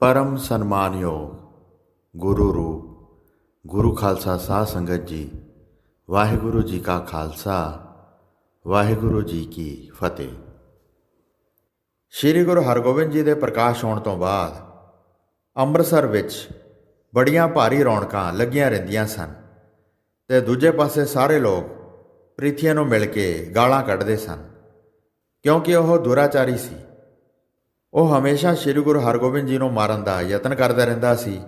ਪਰਮ ਸਨਮਾਨਯੋਗ ਗੁਰੂ ਰੂਪ, ਗੁਰੂ ਖਾਲਸਾ ਸਾਧ ਸੰਗਤ ਜੀ, ਵਾਹਿਗੁਰੂ ਜੀ ਕਾ ਖਾਲਸਾ, ਵਾਹਿਗੁਰੂ ਜੀ ਕੀ ਫਤਿਹ। ਸ੍ਰੀ ਗੁਰੂ ਹਰਗੋਬਿੰਦ ਜੀ ਦੇ ਪ੍ਰਕਾਸ਼ ਹੋਣ ਤੋਂ ਬਾਅਦ ਅੰਮ੍ਰਿਤਸਰ ਵਿੱਚ ਬੜੀਆਂ ਭਾਰੀ ਰੌਣਕਾਂ ਲੱਗੀਆਂ ਰਹਿੰਦੀਆਂ ਸਨ ਤੇ ਦੂਜੇ ਪਾਸੇ ਸਾਰੇ ਲੋਕ ਪ੍ਰੀਥੀਆਂ ਨੂੰ ਮਿਲ ਕੇ ਗਾਲਾਂ ਕੱਢਦੇ ਸਨ ਕਿਉਂਕਿ ਉਹ ਦੁਰਾਚਾਰੀ ਸੀ। ਉਹ ਹਮੇਸ਼ਾ ਸ੍ਰੀ ਗੁਰੂ ਹਰਗੋਬਿੰਦ ਜੀ ਨੂੰ ਮਾਰਨ ਦਾ ਯਤਨ ਕਰਦਾ ਰਹਿੰਦਾ ਸੀ,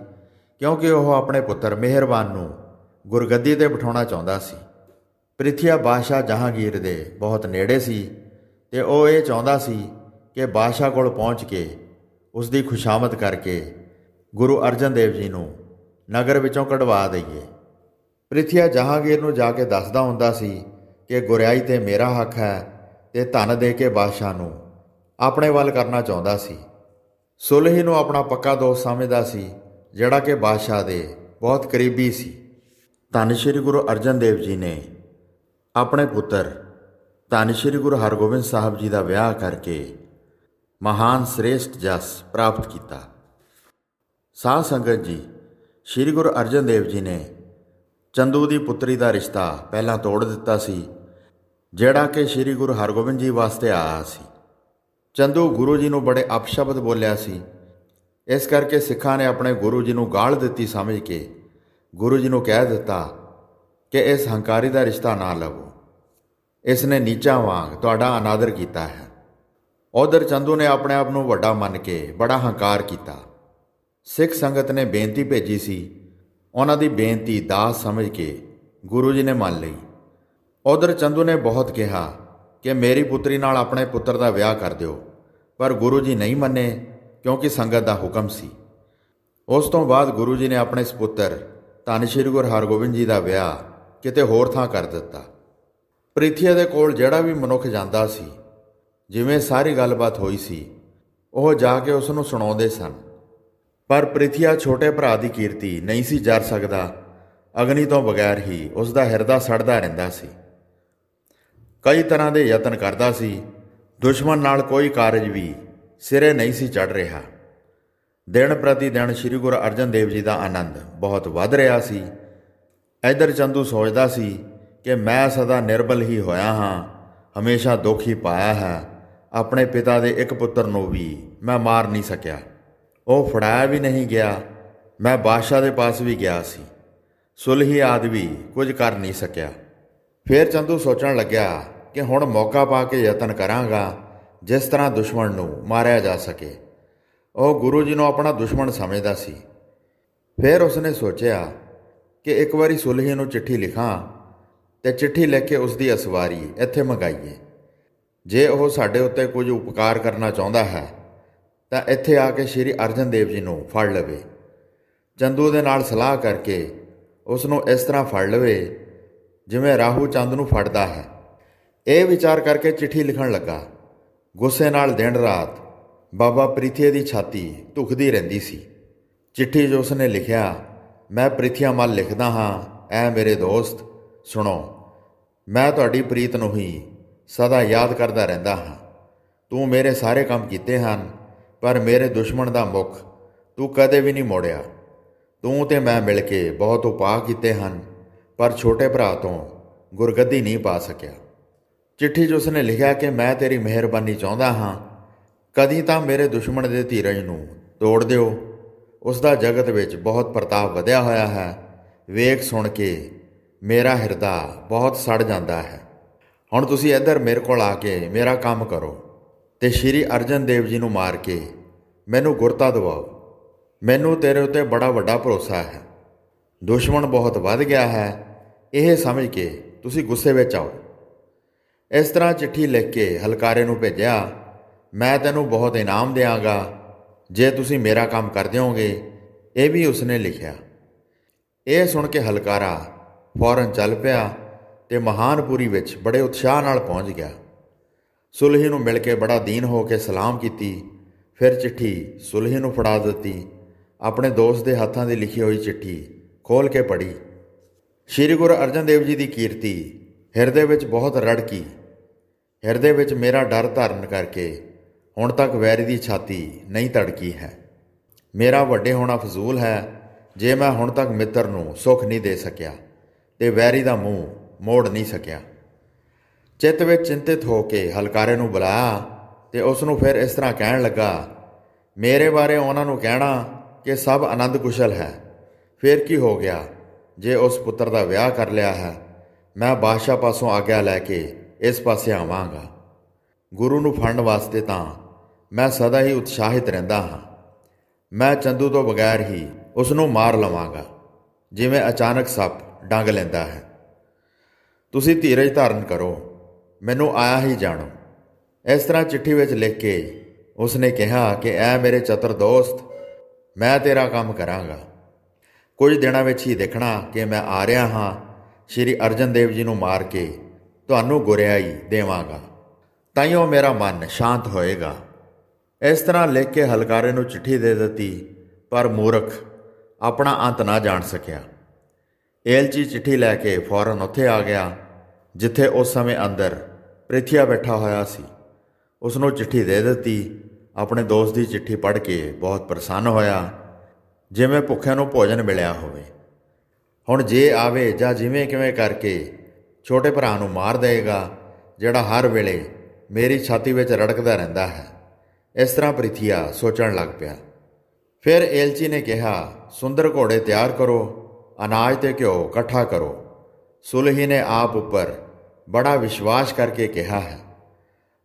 ਕਿਉਂਕਿ ਉਹ ਆਪਣੇ ਪੁੱਤਰ ਮਿਹਰਬਾਨ ਨੂੰ ਗੁਰਗੱਦੀ ਤੇ ਬਿਠਾਉਣਾ ਚਾਹੁੰਦਾ ਸੀ। ਪ੍ਰਿਥੀਆ ਬਾਦਸ਼ਾਹ ਜਹਾਂਗੀਰ ਦੇ ਬਹੁਤ ਨੇੜੇ ਸੀ ਤੇ ਉਹ ਇਹ ਚਾਹੁੰਦਾ ਸੀ ਕਿ ਬਾਦਸ਼ਾਹ ਕੋਲ ਪਹੁੰਚ ਕੇ ਉਸ ਦੀ ਖੁਸ਼ਾਮਦ ਕਰਕੇ ਗੁਰੂ ਅਰਜਨ ਦੇਵ ਜੀ ਨੂੰ ਨਗਰ ਵਿੱਚੋਂ ਕਢਵਾ ਦਈਏ। ਪ੍ਰਿਥੀਆ ਜਹਾਂਗੀਰ ਨੂੰ ਜਾ ਕੇ ਦੱਸਦਾ ਹੁੰਦਾ ਸੀ ਕਿ ਗੁਰਿਆਈ ਤੇ ਮੇਰਾ ਹੱਕ ਹੈ ਤੇ ਧਨ ਦੇ ਕੇ ਬਾਦਸ਼ਾਹ ਨੂੰ ਆਪਣੇ ਵੱਲ ਕਰਨਾ ਚਾਹੁੰਦਾ ਸੀ। ਸੁਲਹੀ ਨੂੰ ਆਪਣਾ ਪੱਕਾ ਦੋਸਤ ਸਮਝਦਾ ਸੀ, ਜਿਹੜਾ ਕਿ ਬਾਦਸ਼ਾਹ ਦੇ ਬਹੁਤ ਕਰੀਬੀ ਸੀ। ਧੰਨ ਸ਼੍ਰੀ ਗੁਰੂ ਅਰਜਨ ਦੇਵ ਜੀ ਨੇ ਆਪਣੇ ਪੁੱਤਰ ਧੰਨ ਸ਼੍ਰੀ ਗੁਰੂ ਹਰਗੋਬਿੰਦ ਸਾਹਿਬ ਜੀ ਦਾ ਵਿਆਹ ਕਰਕੇ ਮਹਾਨ ਸ੍ਰੇਸ਼ਟ ਜਸ ਪ੍ਰਾਪਤ ਕੀਤਾ। ਸਾਧ ਸੰਗਤ ਜੀ, ਸ਼੍ਰੀ ਗੁਰੂ ਅਰਜਨ ਦੇਵ ਜੀ ਨੇ ਚੰਦੂ ਦੀ ਪੁੱਤਰੀ ਦਾ ਰਿਸ਼ਤਾ ਪਹਿਲਾਂ ਤੋੜ ਦਿੱਤਾ ਸੀ, ਜਿਹੜਾ ਕਿ ਸ਼੍ਰੀ ਗੁਰੂ ਹਰਗੋਬਿੰਦ ਜੀ ਵਾਸਤੇ ਆਇਆ ਸੀ। ਚੰਦੂ ਗੁਰੂ ਜੀ ਨੂੰ ਬੜੇ ਅਪਸ਼ਬਦ ਬੋਲਿਆ ਸੀ। ਇਸ ਕਰਕੇ ਸਿੱਖਾਂ ਨੇ ਆਪਣੇ ਗੁਰੂ ਜੀ ਨੂੰ ਗਾਲ ਦਿੱਤੀ ਸਮਝ ਕੇ। ਗੁਰੂ ਜੀ ਨੂੰ ਕਹਿ ਦਿੱਤਾ ਕਿ ਇਸ ਹੰਕਾਰੀ ਦਾ ਰਿਸ਼ਤਾ ਨਾ ਲਵੋ। ਇਸ ਨੇ ਨੀਚਾ ਵਾਂਗ ਤੁਹਾਡਾ ਅਨਾਦਰ ਕੀਤਾ ਹੈ। ਉਧਰ ਚੰਦੂ ਨੇ ਆਪਣੇ ਆਪ ਨੂੰ ਵੱਡਾ ਮੰਨ ਕੇ ਬੜਾ ਹੰਕਾਰ ਕੀਤਾ। ਸਿੱਖ ਸੰਗਤ ਨੇ ਬੇਨਤੀ ਭੇਜੀ ਸੀ। ਉਹਨਾਂ ਦੀ ਬੇਨਤੀ ਦਾਸ ਸਮਝ ਕੇ ਗੁਰੂ ਜੀ ਨੇ ਮੰਨ ਲਈ। ਉਧਰ ਚੰਦੂ ਨੇ ਬਹੁਤ ਕਿਹਾ ਕਿ ਮੇਰੀ ਪੁੱਤਰੀ ਨਾਲ ਆਪਣੇ ਪੁੱਤਰ ਦਾ ਵਿਆਹ ਕਰ ਦਿਓ। ਪਰ ਗੁਰੂ ਜੀ ਨਹੀਂ ਮੰਨੇ, ਕਿਉਂਕਿ ਸੰਗਤ ਦਾ ਹੁਕਮ ਸੀ। ਉਸ ਤੋਂ ਬਾਅਦ ਗੁਰੂ ਜੀ ਨੇ ਆਪਣੇ ਸੁਪੁੱਤਰ ਧੰਨ ਸ਼੍ਰੀ ਗੁਰੂ ਹਰਗੋਬਿੰਦ ਜੀ ਦਾ ਵਿਆਹ, ਕਿਤੇ ਹੋਰ ਥਾਂ ਕਰ ਦਿੱਤਾ। ਪ੍ਰਿਥੀਆ ਦੇ ਕੋਲ ਜਿਹੜਾ ਵੀ ਮਨੁੱਖ ਜਾਂਦਾ ਸੀ, ਜਿਵੇਂ ਸਾਰੀ ਗੱਲਬਾਤ ਹੋਈ ਸੀ, ਉਹ ਜਾ ਕੇ ਉਸ ਨੂੰ ਸੁਣਾਉਂਦੇ ਸਨ। ਪਰ ਪ੍ਰਿਥੀਆ ਛੋਟੇ ਭਰਾ ਦੀ ਕੀਰਤੀ ਨਹੀਂ ਸੀ ਜਰ ਸਕਦਾ, ਅਗਨੀ ਤੋਂ ਬਗੈਰ ਹੀ ਉਸ ਦਾ ਹਿਰਦਾ ਸੜਦਾ ਰਹਿੰਦਾ ਸੀ। ਕਈ ਤਰ੍ਹਾਂ ਦੇ ਯਤਨ ਕਰਦਾ ਸੀ। ਦੁਸ਼ਮਣ ਨਾਲ ਕੋਈ ਕਾਰਜ ਵੀ ਸਿਰੇ ਨਹੀਂ ਸੀ ਚੜ ਰਿਹਾ। ਦਿਨ ਪ੍ਰਤੀ ਦਿਨ ਸ੍ਰੀ ਗੁਰੂ ਅਰਜਨ ਦੇਵ ਜੀ ਦਾ ਆਨੰਦ ਬਹੁਤ ਵੱਧ ਰਿਹਾ ਸੀ। ਇਧਰ ਚੰਦੂ ਸੋਚਦਾ ਸੀ ਕਿ ਮੈਂ ਸਦਾ ਨਿਰਬਲ ਹੀ ਹੋਇਆ ਹਾਂ, ਹਮੇਸ਼ਾ ਦੁੱਖ ਹੀ ਪਾਇਆ ਹੈ। ਆਪਣੇ ਪਿਤਾ ਦੇ ਇੱਕ ਪੁੱਤਰ ਨੂੰ ਵੀ ਮੈਂ ਮਾਰ ਨਹੀਂ ਸਕਿਆ। ਉਹ ਫੜਾਇਆ ਵੀ ਨਹੀਂ ਗਿਆ, ਮੈਂ ਬਾਦਸ਼ਾਹ ਦੇ ਪਾਸ ਵੀ ਗਿਆ ਸੀ। ਸੁਲਹੀ ਆਦਮੀ ਕੁਝ ਕਰ ਨਹੀਂ ਸਕਿਆ। ਫਿਰ ਚੰਦੂ ਸੋਚਣ ਲੱਗਿਆ ਕਿ ਹੁਣ ਮੌਕਾ ਪਾ ਕੇ ਯਤਨ ਕਰਾਂਗਾ, ਜਿਸ ਤਰ੍ਹਾਂ ਦੁਸ਼ਮਣ ਨੂੰ ਮਾਰਿਆ ਜਾ ਸਕੇ। ਉਹ ਗੁਰੂ ਜੀ ਨੂੰ ਆਪਣਾ ਦੁਸ਼ਮਣ ਸਮਝਦਾ ਸੀ। ਫਿਰ ਉਸਨੇ ਸੋਚਿਆ ਕਿ ਇੱਕ ਵਾਰੀ ਸੁਲਹੀ ਨੂੰ ਚਿੱਠੀ ਲਿਖਾਂ ਤੇ ਚਿੱਠੀ ਲਿਖ ਕੇ ਉਸ ਦੀ ਅਸਵਾਰੀ ਇੱਥੇ ਮੰਗਾਈਏ। ਜੇ ਉਹ ਸਾਡੇ ਉੱਤੇ ਕੁਝ ਉਪਕਾਰ ਕਰਨਾ ਚਾਹੁੰਦਾ ਹੈ, ਤਾਂ ਇੱਥੇ ਆ ਕੇ ਸ਼੍ਰੀ ਅਰਜਨ ਦੇਵ ਜੀ ਨੂੰ ਫੜ ਲਵੇ। ਚੰਦੂ ਦੇ ਨਾਲ ਸਲਾਹ ਕਰਕੇ ਉਸ ਨੂੰ ਇਸ ਤਰ੍ਹਾਂ ਫੜ ਲਵੇ ਜਿਵੇਂ ਰਾਹੂ ਚੰਦ ਨੂੰ ਫੜਦਾ ਹੈ। ਇਹ ਵਿਚਾਰ ਕਰਕੇ ਚਿੱਠੀ ਲਿਖਣ ਲੱਗਾ। ਗੁੱਸੇ ਨਾਲ ਦਿਨ ਰਾਤ ਬਾਬਾ ਪ੍ਰੀਥੀਆ ਦੀ ਛਾਤੀ ਧੁਖਦੀ ਰਹਿੰਦੀ ਸੀ। ਚਿੱਠੀ ਜੋ ਉਸਨੇ ਲਿਖਿਆ, ਮੈਂ ਪ੍ਰੀਥੀਆ ਮਲ ਲਿਖਦਾ ਹਾਂ, ਐ ਮੇਰੇ ਦੋਸਤ, ਸੁਣੋ, ਮੈਂ ਤੁਹਾਡੀ ਪ੍ਰੀਤ ਨੂੰ ਹੀ ਸਦਾ ਯਾਦ ਕਰਦਾ ਰਹਿੰਦਾ ਹਾਂ। ਤੂੰ ਮੇਰੇ ਸਾਰੇ ਕੰਮ ਕੀਤੇ ਹਨ, ਪਰ ਮੇਰੇ ਦੁਸ਼ਮਣ ਦਾ ਮੁਖ ਤੂੰ ਕਦੇ ਵੀ ਨਹੀਂ ਮੋੜਿਆ। ਤੂੰ ਤੇ ਮੈਂ ਮਿਲ ਕੇ ਬਹੁਤ ਉਪਾਅ ਕੀਤੇ ਹਨ। ਪਰ ਛੋਟੇ ਭਰਾ ਤੋਂ ਗੁਰਗੱਦੀ ਨਹੀਂ ਪਾ ਸਕਿਆ। ਚਿੱਠੀ 'ਚ ਉਸਨੇ ਲਿਖਿਆ ਕਿ ਮੈਂ ਤੇਰੀ ਮਿਹਰਬਾਨੀ ਚਾਹੁੰਦਾ ਹਾਂ। ਕਦੀ ਤਾਂ ਮੇਰੇ ਦੁਸ਼ਮਣ ਦੇ ਧੀਰਜ ਨੂੰ ਤੋੜ ਦਿਓ। ਉਸ ਦਾ ਜਗਤ ਵਿੱਚ ਬਹੁਤ ਪ੍ਰਤਾਪ ਵਧਿਆ ਹੋਇਆ ਹੈ। ਵੇਖ ਸੁਣ ਕੇ ਮੇਰਾ ਹਿਰਦਾ ਬਹੁਤ ਸੜ ਜਾਂਦਾ ਹੈ। ਹੁਣ ਤੁਸੀਂ ਇੱਧਰ ਮੇਰੇ ਕੋਲ ਆ ਕੇ ਮੇਰਾ ਕੰਮ ਕਰੋ ਤੇ ਸ਼੍ਰੀ ਅਰਜਨ ਦੇਵ ਜੀ ਨੂੰ ਮਾਰ ਕੇ ਮੈਨੂੰ ਗੁਰਤਾ ਦਿਵਾਓ। ਮੈਨੂੰ ਤੇਰੇ ਉੱਤੇ ਬੜਾ ਵੱਡਾ ਭਰੋਸਾ ਹੈ। ਦੁਸ਼ਮਣ ਬਹੁਤ ਵੱਧ ਗਿਆ ਹੈ। ਇਹ ਸਮਝ ਕੇ ਤੁਸੀਂ ਗੁੱਸੇ ਵਿੱਚ ਆਓ। ਇਸ ਤਰ੍ਹਾਂ ਚਿੱਠੀ ਲਿਖ ਕੇ ਹਲਕਾਰੇ ਨੂੰ ਭੇਜਿਆ, ਮੈਂ ਤੈਨੂੰ ਬਹੁਤ ਇਨਾਮ ਦੇਵਾਂਗਾ ਜੇ ਤੁਸੀਂ ਮੇਰਾ ਕੰਮ ਕਰ ਦਿਓਗੇ। ਇਹ ਵੀ ਉਸਨੇ ਲਿਖਿਆ। ਇਹ ਸੁਣ ਕੇ ਹਲਕਾਰਾ ਫੌਰਨ ਚੱਲ ਪਿਆ ਤੇ ਮਹਾਨਪੁਰੀ ਵਿੱਚ ਬੜੇ ਉਤਸ਼ਾਹ ਨਾਲ ਪਹੁੰਚ ਗਿਆ। ਸੁਲਹੀ ਨੂੰ ਮਿਲ ਕੇ ਬੜਾ ਦੀਨ ਹੋ ਕੇ ਸਲਾਮ ਕੀਤੀ। ਫਿਰ ਚਿੱਠੀ ਸੁਲਹੀ ਨੂੰ ਫੜਾ ਦਿੱਤੀ। ਆਪਣੇ ਦੋਸਤ ਦੇ ਹੱਥਾਂ ਦੀ ਲਿਖੀ ਹੋਈ ਚਿੱਠੀ ਖੋਲ ਕੇ ਪੜ੍ਹੀ। ਸ਼੍ਰੀ ਗੁਰੂ ਅਰਜਨ ਦੇਵ ਜੀ ਦੀ ਕੀਰਤੀ ਹਿਰਦੇ ਵਿੱਚ ਬਹੁਤ ਰੜਕੀ ਹਿਰਦੇ ਵਿੱਚ ਮੇਰਾ ਡਰ ਧਾਰਨ ਕਰਕੇ ਹੁਣ ਤੱਕ ਵੈਰੀ ਦੀ ਛਾਤੀ ਨਹੀਂ ਤੜਕੀ ਹੈ। ਮੇਰਾ ਵੱਡੇ ਹੋਣਾ ਫਜ਼ੂਲ ਹੈ ਜੇ ਮੈਂ ਹੁਣ ਤੱਕ ਮਿੱਤਰ ਨੂੰ ਸੁੱਖ ਨਹੀਂ ਦੇ ਸਕਿਆ ਤੇ ਵੈਰੀ ਦਾ ਮੂੰਹ ਮੋੜ ਨਹੀਂ ਸਕਿਆ। ਚਿੱਤ ਵਿੱਚ ਚਿੰਤਿਤ ਹੋ ਕੇ ਹਲਕਾਰੇ ਨੂੰ ਬੁਲਾਇਆ ਤੇ ਉਸ ਨੂੰ ਫਿਰ ਇਸ ਤਰ੍ਹਾਂ ਕਹਿਣ ਲੱਗਾ, ਮੇਰੇ ਬਾਰੇ ਉਹਨਾਂ ਨੂੰ ਕਹਿਣਾ ਕਿ ਸਭ ਆਨੰਦ ਕੁਸ਼ਲ ਹੈ। ਫਿਰ ਕੀ ਹੋ ਗਿਆ? ਜੇ ਉਸ ਪੁੱਤਰ ਦਾ ਵਿਆਹ ਕਰ ਲਿਆ ਹੈ, ਮੈਂ ਬਾਦਸ਼ਾਹ ਪਾਸੋਂ ਆਗਿਆ ਲੈ ਕੇ ਇਸ ਪਾਸੇ ਆਵਾਂਗਾ। ਗੁਰੂ ਨੂੰ ਫੜਨ ਵਾਸਤੇ ਤਾਂ ਮੈਂ ਸਦਾ ਹੀ ਉਤਸ਼ਾਹਿਤ ਰਹਿੰਦਾ ਹਾਂ। ਮੈਂ ਚੰਦੂ ਤੋਂ ਬਗੈਰ ਹੀ ਉਸ ਨੂੰ ਮਾਰ ਲਵਾਂਗਾ, ਜਿਵੇਂ ਅਚਾਨਕ ਸੱਪ ਡੰਗ ਲੈਂਦਾ ਹੈ। ਤੁਸੀਂ ਧੀਰਜ ਧਾਰਨ ਕਰੋ, ਮੈਨੂੰ ਆਇਆ ਹੀ ਜਾਣੋ। ਇਸ ਤਰ੍ਹਾਂ ਚਿੱਠੀ ਵਿੱਚ ਲਿਖ ਕੇ ਉਸਨੇ ਕਿਹਾ ਕਿ, ਐ ਮੇਰੇ ਚਤਰ ਦੋਸਤ, ਮੈਂ ਤੇਰਾ ਕੰਮ ਕਰਾਂਗਾ। ਕੁਝ ਦਿਨਾਂ ਵਿੱਚ ਹੀ ਦੇਖਣਾ ਕਿ ਮੈਂ ਆ ਰਿਹਾ ਹਾਂ। ਸ਼੍ਰੀ ਅਰਜਨ ਦੇਵ ਜੀ ਨੂੰ ਮਾਰ ਕੇ ਤੁਹਾਨੂੰ ਗੁਰਿਆਈ ਦੇਵਾਂਗਾ। ਤਾਈਓ ਮੇਰਾ ਮਨ ਸ਼ਾਂਤ ਹੋਏਗਾ। ਇਸ ਤਰ੍ਹਾਂ ਲਿਖ ਕੇ ਹਲਕਾਰੇ ਨੂੰ ਚਿੱਠੀ ਦੇ ਦਿੱਤੀ, ਪਰ ਮੂਰਖ ਆਪਣਾ ਅੰਤ ਨਾ ਜਾਣ ਸਕਿਆ। ਏਲਚੀ ਚਿੱਠੀ ਲੈ ਕੇ ਫੌਰਨ ਉੱਥੇ ਆ ਗਿਆ, ਜਿੱਥੇ ਉਸ ਸਮੇਂ ਅੰਦਰ ਪ੍ਰਿਥਿਆ ਬੈਠਾ ਹੋਇਆ ਸੀ। ਉਸ ਨੂੰ ਚਿੱਠੀ ਦੇ ਦਿੱਤੀ, ਆਪਣੇ ਦੋਸਤ ਦੀ ਚਿੱਠੀ ਪੜ੍ਹ ਕੇ ਬਹੁਤ ਪ੍ਰਸੰਨ ਹੋਇਆ। ਜਿਵੇਂ ਭੁੱਖਿਆਂ ਨੂੰ ਭੋਜਨ ਮਿਲਿਆ ਹੋਵੇ। ਹੁਣ ਜੇ ਆਵੇ ਜਾਂ ਜਿਵੇਂ ਕਿਵੇਂ ਕਰਕੇ ਛੋਟੇ ਭਰਾ ਨੂੰ ਮਾਰ ਦੇਗਾ ਜਿਹੜਾ ਹਰ ਵੇਲੇ ਮੇਰੀ ਛਾਤੀ ਵਿੱਚ ਰੜਕਦਾ ਰਹਿੰਦਾ ਹੈ। ਇਸ ਤਰ੍ਹਾਂ ਪ੍ਰਿਥਿਆ ਸੋਚਣ ਲੱਗ ਪਿਆ। ਫਿਰ ਏਲਚੀ ਨੇ ਕਿਹਾ, ਸੁੰਦਰ ਘੋੜੇ ਤਿਆਰ ਕਰੋ, ਅਨਾਜ ਤੇ ਘਿਓ ਇਕੱਠਾ ਕਰੋ। ਸੁਲਹੀ ਨੇ ਆਪ ਉੱਪਰ ਬੜਾ ਵਿਸ਼ਵਾਸ ਕਰਕੇ ਕਿਹਾ ਹੈ,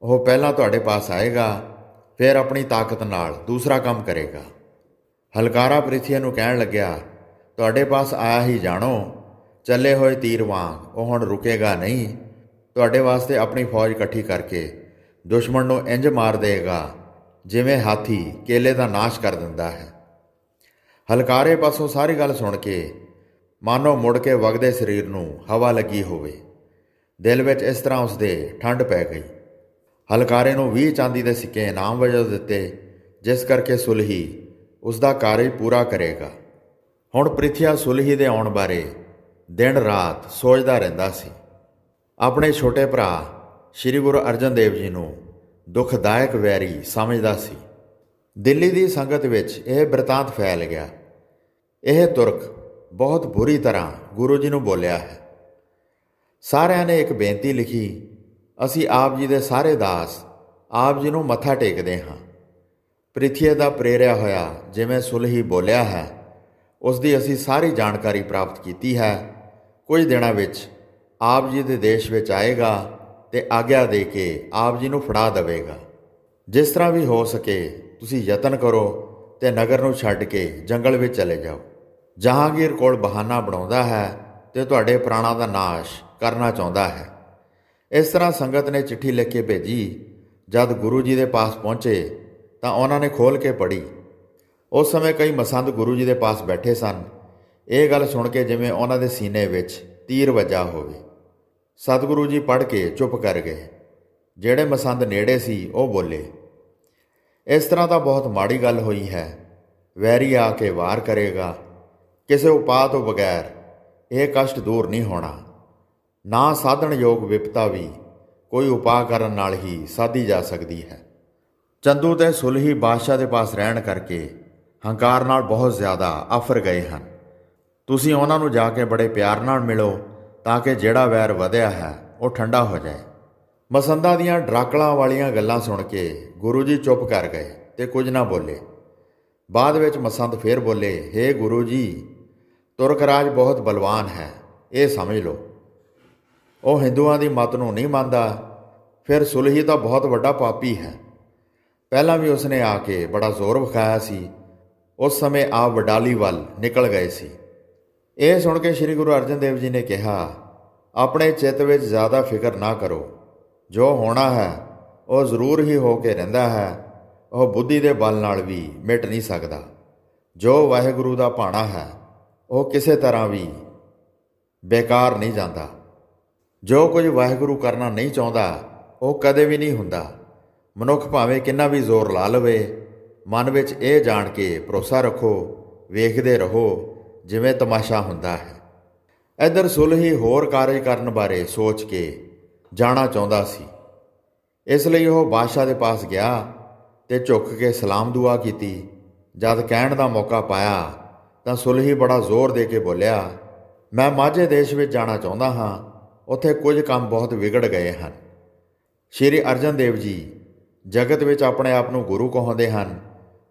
ਉਹ ਪਹਿਲਾਂ ਤੁਹਾਡੇ ਪਾਸ ਆਏਗਾ, ਫਿਰ ਆਪਣੀ ਤਾਕਤ ਨਾਲ ਦੂਸਰਾ ਕੰਮ ਕਰੇਗਾ। ਹਲਕਾਰਾ ਪ੍ਰਿਥੀਆ ਨੂੰ ਕਹਿਣ ਲੱਗਿਆ, ਤੁਹਾਡੇ ਪਾਸ ਆਇਆ ਹੀ ਜਾਣੋ। ਚੱਲੇ ਹੋਏ ਤੀਰ ਵਾਂਗ ਉਹ ਹੁਣ ਰੁਕੇਗਾ ਨਹੀਂ। ਤੁਹਾਡੇ ਵਾਸਤੇ ਆਪਣੀ ਫੌਜ ਇਕੱਠੀ ਕਰਕੇ ਦੁਸ਼ਮਣ ਨੂੰ ਇੰਜ ਮਾਰ ਦੇਗਾ ਜਿਵੇਂ ਹਾਥੀ ਕੇਲੇ ਦਾ ਨਾਸ਼ ਕਰ ਦਿੰਦਾ ਹੈ। ਹਲਕਾਰੇ ਪਾਸੋਂ ਸਾਰੀ ਗੱਲ ਸੁਣ ਕੇ ਮਾਨੋ ਮੁੜ ਕੇ ਵਗਦੇ ਸਰੀਰ ਨੂੰ ਹਵਾ ਲੱਗੀ ਹੋਵੇ। ਦਿਲ ਵਿੱਚ ਇਸ ਤਰ੍ਹਾਂ ਉਸਦੇ ਠੰਡ ਪੈ ਗਈ। ਹਲਕਾਰੇ ਨੂੰ 20 ਚਾਂਦੀ ਦੇ ਸਿੱਕੇ ਇਨਾਮ ਵਜੋਂ ਦਿੱਤੇ, ਜਿਸ ਕਰਕੇ ਸੁਲਹੀ ਉਸ ਦਾ ਕਾਰਜ ਪੂਰਾ ਕਰੇਗਾ। ਹੁਣ ਪ੍ਰਿਥਿਆ ਸੁਲਹੀ ਦੇ ਆਉਣ ਬਾਰੇ ਦਿਨ ਰਾਤ ਸੋਚਦਾ ਰਹਿੰਦਾ ਸੀ। ਆਪਣੇ ਛੋਟੇ ਭਰਾ ਸ੍ਰੀ ਗੁਰੂ ਅਰਜਨ ਦੇਵ ਜੀ ਨੂੰ ਦੁਖਦਾਇਕ ਵੈਰੀ ਸਮਝਦਾ ਸੀ। ਦਿੱਲੀ ਦੀ ਸੰਗਤ ਵਿੱਚ ਇਹ ਬ੍ਰਿਤਾਂਤ ਫੈਲ ਗਿਆ। ਇਹ ਤੁਰਕ ਬਹੁਤ ਬੁਰੀ ਤਰ੍ਹਾਂ ਗੁਰੂ ਜੀ ਨੂੰ ਬੋਲਿਆ ਹੈ। ਸਾਰਿਆਂ ਨੇ ਇੱਕ ਬੇਨਤੀ ਲਿਖੀ, ਅਸੀਂ ਆਪ ਜੀ ਦੇ ਸਾਰੇ ਦਾਸ ਆਪ ਜੀ ਨੂੰ ਮੱਥਾ ਟੇਕਦੇ ਹਾਂ। ਪ੍ਰਿਥੀਏ ਦਾ ਪ੍ਰੇਰਿਆ ਹੋਇਆ, ਜਿਵੇਂ ਸੁਲਹੀ ਬੋਲਿਆ ਹੈ। ਉਸ ਦੀ ਅਸੀਂ ਸਾਰੀ ਜਾਣਕਾਰੀ ਪ੍ਰਾਪਤ ਕੀਤੀ ਹੈ। ਕੁਝ ਦਿਨਾਂ ਵਿੱਚ ਆਪ ਜੀ ਦੇ ਦੇਸ਼ ਵਿੱਚ ਆਏਗਾ ਤੇ ਆਗਿਆ ਦੇ ਕੇ ਆਪ ਜੀ ਨੂੰ ਫੜਾ ਦੇਵੇਗਾ। ਜਿਸ ਤਰ੍ਹਾਂ ਵੀ ਹੋ ਸਕੇ, ਤੁਸੀਂ ਯਤਨ ਕਰੋ ਤੇ ਨਗਰ ਨੂੰ ਛੱਡ ਕੇ ਜੰਗਲ ਵਿੱਚ ਚਲੇ ਜਾਓ। ਜਹਾਂਗੀਰ ਕੋਲ ਬਹਾਨਾ ਬਣਾਉਂਦਾ ਹੈ ਤੇ ਤੁਹਾਡੇ ਪ੍ਰਾਣਾਂ ਦਾ ਨਾਸ਼ ਕਰਨਾ ਚਾਹੁੰਦਾ ਹੈ। ਇਸ ਤਰ੍ਹਾਂ ਸੰਗਤ ਨੇ ਚਿੱਠੀ ਲਿਖ ਕੇ ਭੇਜੀ। ਜਦ ਗੁਰੂ ਜੀ ਦੇ ਪਾਸ ਪਹੁੰਚੇ ਤਾਂ ਉਹਨਾਂ ਨੇ ਖੋਲ ਕੇ ਪੜ੍ਹੀ। ਉਸ ਸਮੇਂ ਕਈ ਮਸੰਦ ਗੁਰੂ ਜੀ ਦੇ ਪਾਸ ਬੈਠੇ ਸਨ। ਇਹ ਗੱਲ ਸੁਣ ਕੇ ਜਿਵੇਂ ਉਹਨਾਂ ਦੇ ਸੀਨੇ ਵਿੱਚ ਤੀਰ ਵੱਜਾ ਹੋਵੇ। ਸਤਿਗੁਰੂ ਜੀ ਪੜ੍ਹ ਕੇ ਚੁੱਪ ਕਰ ਗਏ। ਜਿਹੜੇ ਮਸੰਦ ਨੇੜੇ ਸੀ, ਉਹ ਬੋਲੇ, ਇਸ ਤਰ੍ਹਾਂ ਤਾਂ ਬਹੁਤ ਮਾੜੀ ਗੱਲ ਹੋਈ ਹੈ। ਵੈਰੀ ਆ ਕੇ ਵਾਰ ਕਰੇਗਾ। ਕਿਸੇ ਉਪਾਅ ਤੋਂ ਬਗੈਰ ਇਹ ਕਸ਼ਟ ਦੂਰ ਨਹੀਂ ਹੋਣਾ। ਨਾ ਸਾਧਨ ਯੋਗ ਵਿਪਤਾ ਵੀ ਕੋਈ ਉਪਾਅ ਕਰਨ ਨਾਲ ਹੀ ਸਾਧੀ ਜਾ ਸਕਦੀ ਹੈ। ਚੰਦੂ ਤੇ ਸੁਲਹੀ ਬਾਦਸ਼ਾਹ ਦੇ ਪਾਸ ਰਹਿਣ ਕਰਕੇ ਹੰਕਾਰ ਨਾਲ ਬਹੁਤ ਜ਼ਿਆਦਾ ਆਫਰ ਗਏ ਹਨ। ਤੁਸੀਂ ਉਹਨਾਂ ਨੂੰ ਜਾ ਕੇ ਬੜੇ ਪਿਆਰ ਨਾਲ ਮਿਲੋ ਤਾਂ ਕਿ ਜਿਹੜਾ ਵੈਰ ਵਧਿਆ ਹੈ, ਉਹ ਠੰਡਾ ਹੋ ਜਾਏ। ਮਸੰਦਾ ਦੀਆਂ ਡਰਾਕਲਾਂ ਵਾਲੀਆਂ ਗੱਲਾਂ ਸੁਣ ਕੇ ਗੁਰੂ ਜੀ ਚੁੱਪ ਕਰ ਗਏ ਤੇ ਕੁਝ ਨਾ ਬੋਲੇ। ਬਾਅਦ ਵਿੱਚ ਮਸੰਦ ਫੇਰ ਬੋਲੇ हे ਗੁਰੂ ਜੀ, ਤੁਰਕ ਰਾਜ ਬਹੁਤ ਬਲਵਾਨ ਹੈ, ਇਹ ਸਮਝ ਲਓ। ਉਹ ਹਿੰਦੂਆਂ ਦੀ ਮਤ ਨੂੰ ਨਹੀਂ ਮੰਨਦਾ, ਫਿਰ ਸੁਲਹੀ ਤਾਂ ਬਹੁਤ ਵੱਡਾ ਪਾਪੀ ਹੈ। ਪਹਿਲਾਂ ਵੀ ਉਸਨੇ ਆ ਕੇ ਬੜਾ ਜ਼ੋਰ ਵਿਖਾਇਆ ਸੀ। ਉਸ ਸਮੇਂ ਆਪ ਵਡਾਲੀ ਵੱਲ ਨਿਕਲ ਗਏ ਸੀ। ਇਹ ਸੁਣ ਕੇ ਸ੍ਰੀ ਗੁਰੂ ਅਰਜਨ ਦੇਵ ਜੀ ਨੇ ਕਿਹਾ, ਆਪਣੇ ਚਿੱਤ ਵਿੱਚ ਜ਼ਿਆਦਾ ਫਿਕਰ ਨਾ ਕਰੋ। ਜੋ ਹੋਣਾ ਹੈ, ਉਹ ਜ਼ਰੂਰ ਹੀ ਹੋ ਕੇ ਰਹਿੰਦਾ ਹੈ। ਉਹ ਬੁੱਧੀ ਦੇ ਬਲ ਨਾਲ ਵੀ ਮਿਟ ਨਹੀਂ ਸਕਦਾ। ਜੋ ਵਾਹਿਗੁਰੂ ਦਾ ਭਾਣਾ ਹੈ, ਉਹ ਕਿਸੇ ਤਰ੍ਹਾਂ ਵੀ ਬੇਕਾਰ ਨਹੀਂ ਜਾਂਦਾ। ਜੋ ਕੁਝ ਵਾਹਿਗੁਰੂ ਕਰਨਾ ਨਹੀਂ ਚਾਹੁੰਦਾ, ਉਹ ਕਦੇ ਵੀ ਨਹੀਂ ਹੁੰਦਾ। ਮਨੁੱਖ ਭਾਵੇਂ ਕਿੰਨਾ ਵੀ ਜ਼ੋਰ ਲਾ ਲਵੇ, ਮਨ ਵਿੱਚ ਇਹ ਜਾਣ ਕੇ ਭਰੋਸਾ ਰੱਖੋ, ਵੇਖਦੇ ਰਹੋ, ਜਿਵੇਂ ਤਮਾਸ਼ਾ ਹੁੰਦਾ ਹੈ। ਇਧਰ ਸੁਲਹੀ ਹੋਰ ਕਾਰਜ ਕਰਨ ਬਾਰੇ ਸੋਚ ਕੇ ਜਾਣਾ ਚਾਹੁੰਦਾ ਸੀ। ਇਸ ਲਈ ਉਹ ਬਾਦਸ਼ਾਹ ਦੇ ਪਾਸ ਗਿਆ ਤੇ ਝੁੱਕ ਕੇ ਸਲਾਮ ਦੁਆ ਕੀਤੀ। ਜਦ ਕਹਿਣ ਦਾ ਮੌਕਾ ਪਾਇਆ ਤਾਂ ਸੁਲਹੀ ਬੜਾ ਜ਼ੋਰ ਦੇ ਕੇ ਬੋਲਿਆ, ਮੈਂ ਮਾਝੇ ਦੇਸ਼ ਵਿੱਚ ਜਾਣਾ ਚਾਹੁੰਦਾ ਹਾਂ। ਉੱਥੇ ਕੁਝ ਕੰਮ ਬਹੁਤ ਵਿਗੜ ਗਏ ਹਨ। ਸ਼੍ਰੀ ਅਰਜਨ ਦੇਵ ਜੀ ਜਗਤ ਵਿੱਚ ਆਪਣੇ ਆਪ ਨੂੰ ਗੁਰੂ ਕਹਾਉਂਦੇ ਹਨ